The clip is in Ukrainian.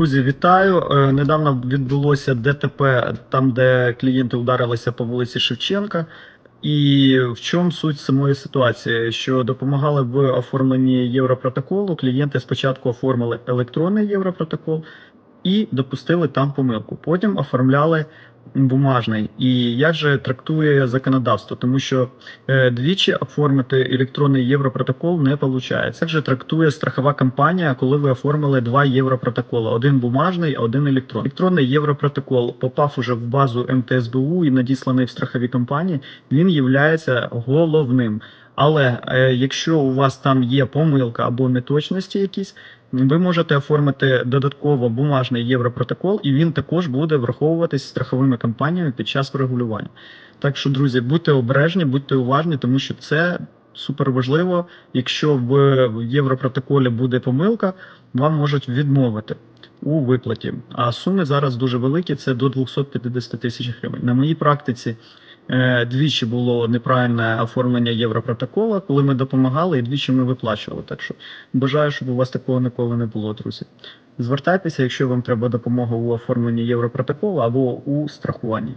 Друзі, вітаю. Е, Недавно відбулося ДТП там, де клієнти ударилися по вулиці Шевченка. І в чому суть самої ситуації? Що допомагали в оформленні Європротоколу. Клієнти спочатку оформили електронний Європротокол і допустили там помилку. Потім оформляли бумажний. І як же трактує законодавство? Тому що е, двічі оформити електронний європротокол не виходить. Як же трактує страхова компанія, коли ви оформили два європротоколи: один бумажний, а один електронний. Електронний європротокол попав уже в базу МТСБУ і надісланий в страхові компанії. Він є головним. Але е, якщо у вас там є помилка або неточності якісь, ви можете оформити додатково бумажний європротокол, і він також буде враховуватись страховими компаніями під час регулювання. Так що, друзі, будьте обережні, будьте уважні, тому що це супер важливо. Якщо в європротоколі буде помилка, вам можуть відмовити у виплаті. А суми зараз дуже великі це до 250 тисяч гривень. На моїй практиці двічі було неправильне оформлення європротокола, коли ми допомагали, і двічі ми виплачували. Так що бажаю, щоб у вас такого ніколи не було, друзі. Звертайтеся, якщо вам треба допомога у оформленні європротоколу або у страхуванні.